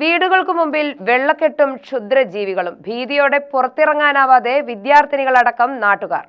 വീടുകൾക്ക് മുമ്പിൽ വെള്ളക്കെട്ടും ക്ഷുദ്രജീവികളും. ഭീതിയോടെ പുറത്തിറങ്ങാനാവാതെ വിദ്യാർത്ഥിനികളടക്കം നാട്ടുകാർ.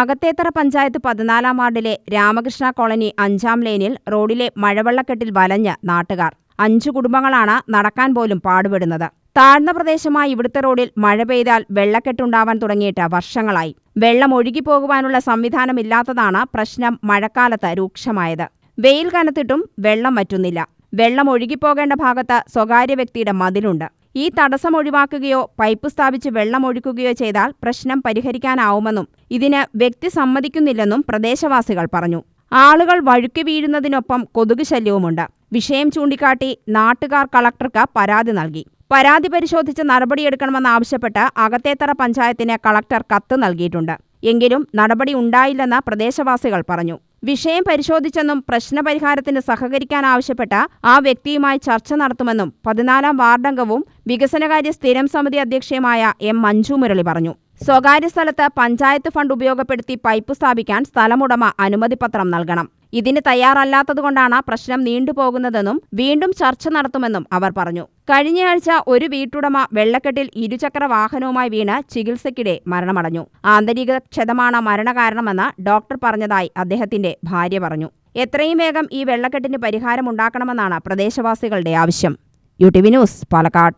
അകത്തേത്തറ പഞ്ചായത്ത് പതിനാലാം വാർഡിലെ രാമകൃഷ്ണ കോളനി അഞ്ചാം ലൈനിൽ റോഡിലെ മഴവെള്ളക്കെട്ടിൽ വലഞ്ഞ് നാട്ടുകാർ. അഞ്ചു കുടുംബങ്ങളാണ് നടക്കാൻ പോലും പാടുപെടുന്നത്. താഴ്ന്ന പ്രദേശമായ ഇവിടുത്തെ റോഡിൽ മഴ പെയ്താൽ വെള്ളക്കെട്ടുണ്ടാവാൻ തുടങ്ങിയിട്ട് വർഷങ്ങളായി. വെള്ളം ഒഴുകിപ്പോകുവാനുള്ള സംവിധാനമില്ലാത്തതാണ് പ്രശ്നം മഴക്കാലത്ത് രൂക്ഷമായത്. വെയിൽ കനത്തിട്ടും വെള്ളം വറ്റുന്നില്ല. വെള്ളം ഒഴുകിപ്പോകേണ്ട ഭാഗത്ത് സ്വകാര്യ വ്യക്തിയുടെ മതിലുണ്ട്. ഈ തടസ്സം ഒഴിവാക്കുകയോ പൈപ്പ് സ്ഥാപിച്ച് വെള്ളം ഒഴുക്കുകയോ ചെയ്താൽ പ്രശ്നം പരിഹരിക്കാനാവുമെന്നും ഇതിന് വ്യക്തി സമ്മതിക്കുന്നില്ലെന്നും പ്രദേശവാസികൾ പറഞ്ഞു. ആളുകൾ വഴുക്കി വീഴുന്നതിനൊപ്പം കൊതുക് ശല്യവുമുണ്ട്. വിഷയം ചൂണ്ടിക്കാട്ടി നാട്ടുകാർ കളക്ടർക്ക് പരാതി നൽകി. പരാതി പരിശോധിച്ച് നടപടിയെടുക്കണമെന്നാവശ്യപ്പെട്ട് അകത്തേത്തറ പഞ്ചായത്തിന് കളക്ടർ കത്ത് നൽകിയിട്ടുണ്ട്. എങ്കിലും നടപടി ഉണ്ടായില്ലെന്ന് പ്രദേശവാസികൾ പറഞ്ഞു. വിഷയം പരിശോധിച്ചെന്നും പ്രശ്നപരിഹാരത്തിന് സഹകരിക്കാനാവശ്യപ്പെട്ട ആ വ്യക്തിയുമായി ചർച്ച നടത്തുമെന്നും പതിനാലാം വാർഡംഗവും വികസനകാര്യ സ്ഥിരം സമിതി അധ്യക്ഷയുമായ എം മഞ്ജു മുരളി പറഞ്ഞു. സ്വകാര്യ സ്ഥലത്ത് പഞ്ചായത്ത് ഫണ്ട് ഉപയോഗപ്പെടുത്തി പൈപ്പ് സ്ഥാപിക്കാൻ സ്ഥലമുടമ അനുമതി പത്രം നൽകണം. ഇതിന് തയ്യാറല്ലാത്തതുകൊണ്ടാണ് പ്രശ്നം നീണ്ടുപോകുന്നതെന്നും വീണ്ടും ചർച്ച നടത്തുമെന്നും അവർ പറഞ്ഞു. കഴിഞ്ഞയാഴ്ച ഒരു വീട്ടുടമ വെള്ളക്കെട്ടിൽ ഇരുചക്ര വാഹനവുമായി വീണ് ചികിത്സയ്ക്കിടെ മരണമടഞ്ഞു. ആന്തരിക ക്ഷതമാണ് മരണകാരണമെന്ന് ഡോക്ടർ പറഞ്ഞതായി അദ്ദേഹത്തിന്റെ ഭാര്യ പറഞ്ഞു. എത്രയും വേഗം ഈ വെള്ളക്കെട്ടിന് പരിഹാരമുണ്ടാക്കണമെന്നാണ് പ്രദേശവാസികളുടെ ആവശ്യം. U T V news Palakkad.